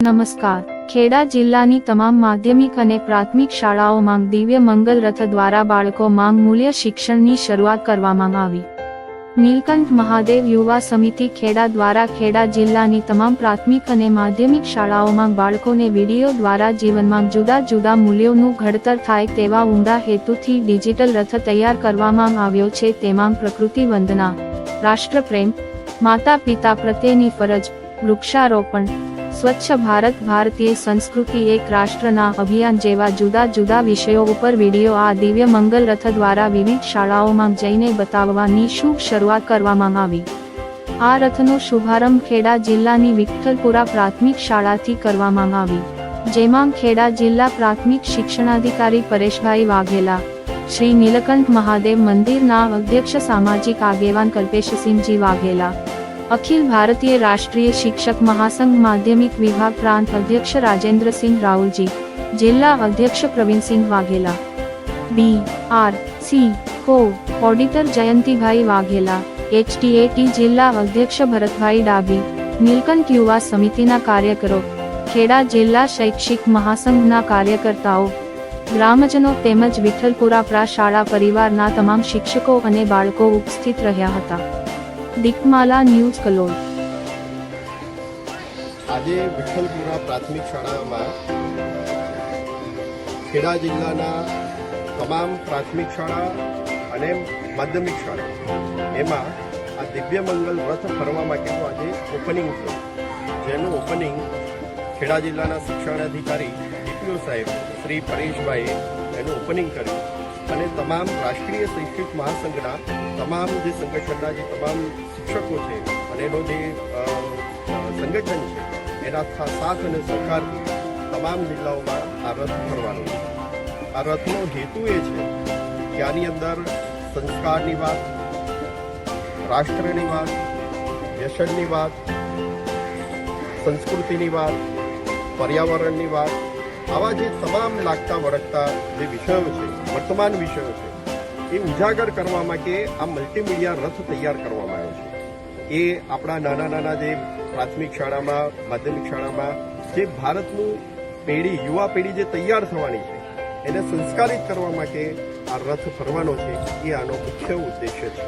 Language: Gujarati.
નમસ્કાર. ખેડા જિલ્લાની તમામ માધ્યમિક અને પ્રાથમિક શાળાઓમાં દિવ્ય મંગલ રથ દ્વારા બાળકો માંગ મૂલ્ય શિક્ષણની શરૂઆત કરવામાં આવી. નીલકંઠ મહાદેવ યુવા સમિતિ ખેડા દ્વારા ખેડા જિલ્લાની તમામ પ્રાથમિક અને માધ્યમિક શાળાઓમાં બાળકોને વીડિયો દ્વારા જીવનમાં જુદા જુદા મૂલ્યોનું ઘડતર થાય તેવા ઊંડા હેતુથી ડિજિટલ રથ તૈયાર કરવામાં આવ્યો છે. તેમાં પ્રકૃતિ વંદના, રાષ્ટ્રપ્રેમ માતા પિતા પ્રત્યેની ફરજ, વૃક્ષારોપણ સ્વચ્છ ભારત, ભારતીય સંસ્કૃતિ, એક રાષ્ટ્રના અભિયાન જેવા જુદા જુદા વિષયો ઉપર વીડિયો આ દિવ્ય મંગલ રથ દ્વારા વિવિધ શાળાઓમાં જઈને બતાવવાની શુભ શરૂઆત કરવામાં આવી. આ રથનો શુભારંભ ખેડા જિલ્લાની વિઠ્ઠલપુરા પ્રાથમિક શાળાથી કરવામાં આવી. જેમાં ખેડા જિલ્લા પ્રાથમિક શિક્ષણાધિકારી પરેશભાઈ વાઘેલા, શ્રી નીલકંઠ મહાદેવ મંદિરના અધ્યક્ષ સામાજિક આગેવાન કલ્પેશસિંહજી વાઘેલા અખિલ ભારતીય રાષ્ટ્રીય શિક્ષક મહાસંઘ માધ્યમિક વિભાગ પ્રાંત અધ્યક્ષ રાજેન્દ્રસિંહ રાહુલજી જિલ્લા અધ્યક્ષ Pravinsinh Vaghela. B R C co auditor Jayantibhai Vaghela. HTAT જિલ્લા અધ્યક્ષ ભરતભાઈ ડાભી, નીલકંઠ યુવા સમિતિના કાર્યકરો, ખેડા જિલ્લા શૈક્ષિક મહાસંઘના કાર્યકર્તાઓ, ગ્રામજનો તેમજ વિઠ્ઠલપુરા પ્રા શાળા પરિવારના તમામ શિક્ષકો અને બાળકો ઉપસ્થિત રહ્યા હતા. દીપમાલા ન્યૂઝ કલોલ. આજે વિઠ્ઠલપુરા પ્રાથમિક શાળામાં ખેડા જિલ્લાના તમામ પ્રાથમિક શાળા અને માધ્યમિક શાળા. એમાં આ દિવ્ય મંગલ વ્રત ફરવા માટેનું આજે ઓપનિંગ છે. જેનું ઓપનિંગ ખેડા જિલ્લાના શિક્ષણાધિકારી ડીપીઓ સાહેબ, શ્રી પરેશભાઈએ એનું ઓપનિંગ કર્યું. અને તમામ રાષ્ટ્રીય શૈક્ષિક મહાસંઘના તમામ જે સંગઠનના જે તમામ શિક્ષકો છે અને એનો જે સંગઠન છે, એના સાથ અને સહકારથી તમામ જિલ્લાઓમાં આ રથ ફરવાનો છે. આ રથનો હેતુ એ છે કે આની અંદર સંસ્કારની વાત, રાષ્ટ્રની વાત, વ્યસનની વાત, સંસ્કૃતિની વાત, પર્યાવરણની વાત આવા જે તમામ લાગતા વળગતા જે વિષયો છે, વર્તમાન વિષયો છે, એ ઉજાગર કરવા માટે આ મલ્ટીમીડિયા રથ તૈયાર કરવામાં આવ્યો છે. એ આપણા નાના નાના જે પ્રાથમિક શાળામાં, માધ્યમિક શાળામાં જે ભારતનું પેઢી, યુવા પેઢી જે તૈયાર થવાની છે, એને સંસ્કારિત કરવા માટે આ રથ ફરવાનો છે, એ આનો મુખ્ય ઉદ્દેશ્ય છે.